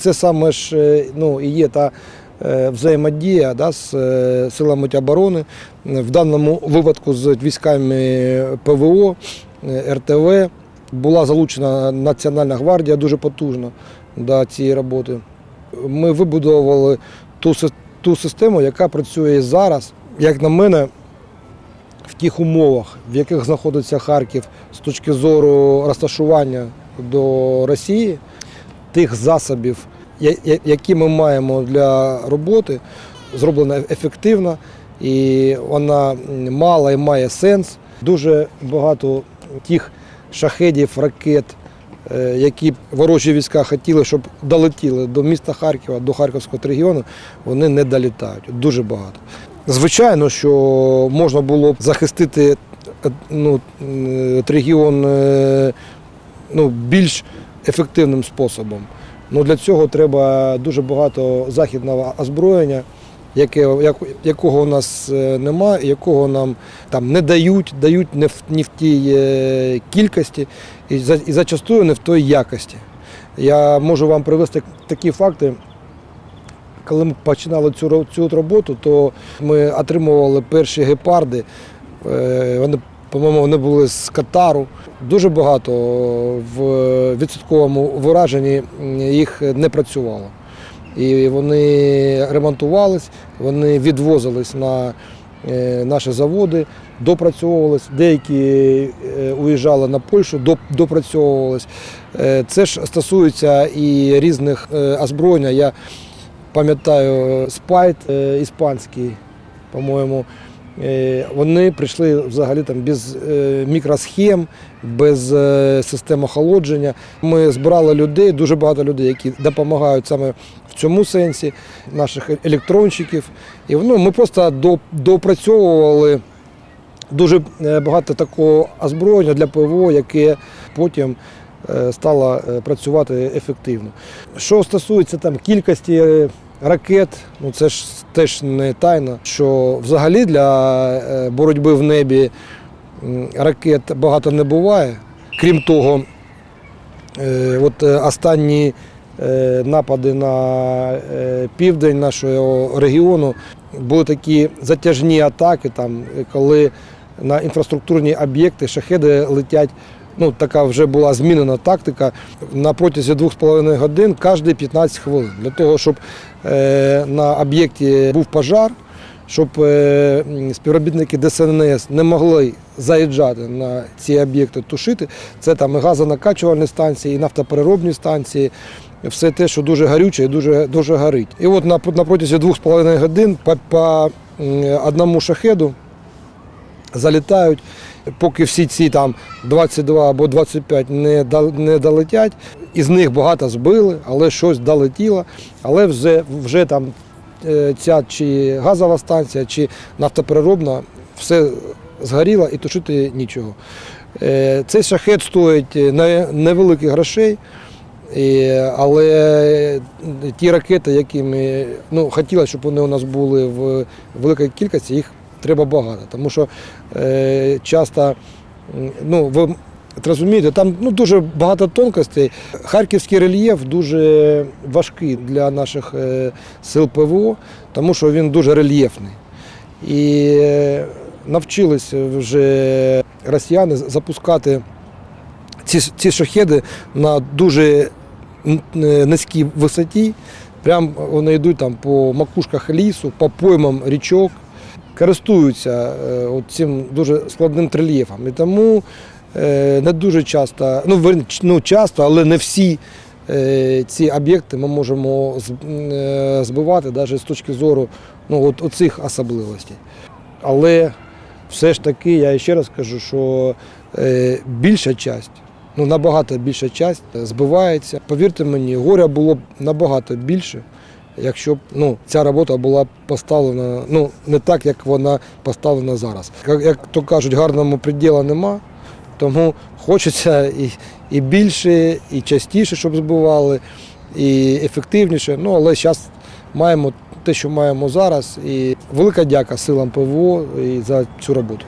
Це саме ж е, ну, і є та е, взаємодія да, з е, силами оборони, в даному випадку з військами ПВО, РТВ. Була залучена Національна гвардія дуже потужно до цієї роботи. Ми вибудовували ту, ту систему, яка працює зараз. Як на мене, в тих умовах, в яких знаходиться Харків з точки зору розташування до Росії, тих засобів, які ми маємо для роботи, зроблена ефективно і вона мала і має сенс. Дуже багато тих шахедів, ракет, е, які ворожі війська хотіли, щоб долетіли до міста Харкова, до Харківського регіону, вони не долітають. Дуже багато. Звичайно, що можна було б захистити е, ну, е, регіон ну, більш ефективним способом. Ну, для цього треба дуже багато західного озброєння, яке, як- якого у нас е, немає, якого нам там не дають, дають не в, не в тій е, кількості і, за, і зачастую не в той якості. Я можу вам привести такі факти. Коли ми починали цю, цю роботу, то ми отримували перші гепарди. Е, Вони, по-моєму, вони були з Катару. Дуже багато в відсотковому вираженні їх не працювало. І вони ремонтувались, вони відвозились на е, наші заводи, допрацьовувались. Деякі е, уїжджали на Польщу, доп- допрацьовувались. Е, Це ж стосується і різних озброєння. Я пам'ятаю спайт іспанський, по-моєму. Е, Вони прийшли взагалі там без е, мікросхем, без е, систем охолодження. Ми збирали людей, дуже багато людей, які допомагають саме в цьому сенсі, наших електронщиків. І ну, ми просто до- доопрацьовували дуже багато такого озброєння для ПВО, яке потім стало працювати ефективно. Що стосується там кількості ракет, ну це ж теж не тайна, що взагалі для е, боротьби в небі ракет багато не буває. Крім того, е, от е, останні напади на південь нашого регіону були такі затяжні атаки, там, коли на інфраструктурні об'єкти шахеди летять. Ну, така вже була змінена тактика на протязі 2,5 годин кожні 15 хвилин. Для того, щоб е, на об'єкті був пожар, щоб е, співробітники ДСНС не могли заїжджати на ці об'єкти тушити. Це там і газонакачувальні станції, і нафтопереробні станції, все те, що дуже гарюче і дуже, дуже горить. І от на, протязі 2,5 годин по, по одному шахеду залітають, поки всі ці там 22 або 25 не, долетять. Із них багато збили, але щось долетіло. Але вже, вже там е, ця чи газова станція, чи нафтопереробна, все згоріло і тушити нічого. Е, Цей шахет стоїть не- невеликих грошей. Але ті ракети, які ми ну, хотіли, щоб вони у нас були в великій кількості, їх треба багато. Тому що е, часто, ну, ви розумієте, там ну, дуже багато тонкостей. Харківський рельєф дуже важкий для наших е, сил ПВО, тому що він дуже рельєфний. І е, навчилися вже росіяни запускати ці, ці шахеди на дуже е, низькій висоті. Прям вони йдуть там по макушках лісу, по поймам річок, користуються е, цим дуже складним рельєфом. І тому е, не дуже часто, ну, ну часто, але не всі е, ці об'єкти ми можемо збивати навіть з точки зору ну, от, оцих особливостей. Але все ж таки, я ще раз кажу, що більша часть, ну набагато більша часть збивається. Повірте мені, горя було набагато більше, якщо б ну, ця робота була поставлена ну, не так, як вона поставлена зараз. Як, як то кажуть, гарному приділу нема, тому хочеться і, і більше, і частіше, щоб збивали, і ефективніше. Ну, але зараз маємо те, що маємо зараз. І велика дяка силам ПВО і за цю роботу.